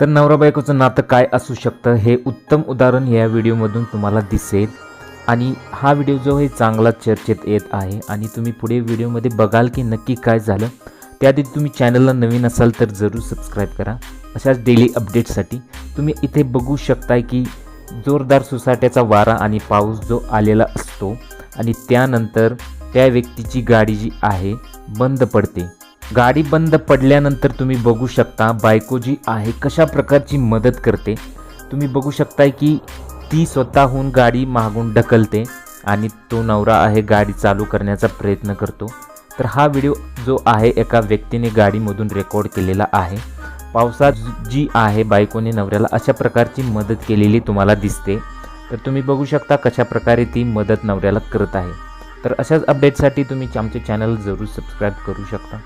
तर नवरा बायकोचं नातं काय असू शकतं हे उत्तम उदाहरण या व्हिडिओमधून तुम्हाला दिसेल. आणि हा व्हिडिओ जो आहे चांगला चर्चेत येत आहे. आणि तुम्ही पुढे व्हिडिओमध्ये बघाल की नक्की काय झालं त्याआधी तुम्ही चॅनलला नवीन असाल तर जरूर सबस्क्राईब करा. अशाच डेली अपडेट्ससाठी तुम्ही इथे बघू शकताय की जोरदार सुसाट्याचा वारा आणि पाऊस जो आलेला असतो. आणि त्यानंतर त्या व्यक्तीची गाडी जी आहे बंद पडते. गाडी बंद पडल्यानंतर तुम्ही बघू शकता बायको जी आहे कशा प्रकारची मदत करते. तुम्ही बघू शकताय की ती स्वतःहून गाडी मागून ढकलते आणि तो नवरा आहे गाडी चालू करण्याचा प्रयत्न करतो. तर हा व्हिडिओ जो आहे एका व्यक्तीने गाडीमधून रेकॉर्ड केलेला आहे. पावसात जी आहे बायकोने नवऱ्याला अशा प्रकारची मदत केलेली तुम्हाला दिसते. तर तुम्ही बघू शकता कशा प्रकारे ती मदत नवऱ्याला करत आहे. तर अशाच अपडेटसाठी तुम्ही आमचे चॅनल जरूर सबस्क्राईब करू शकता.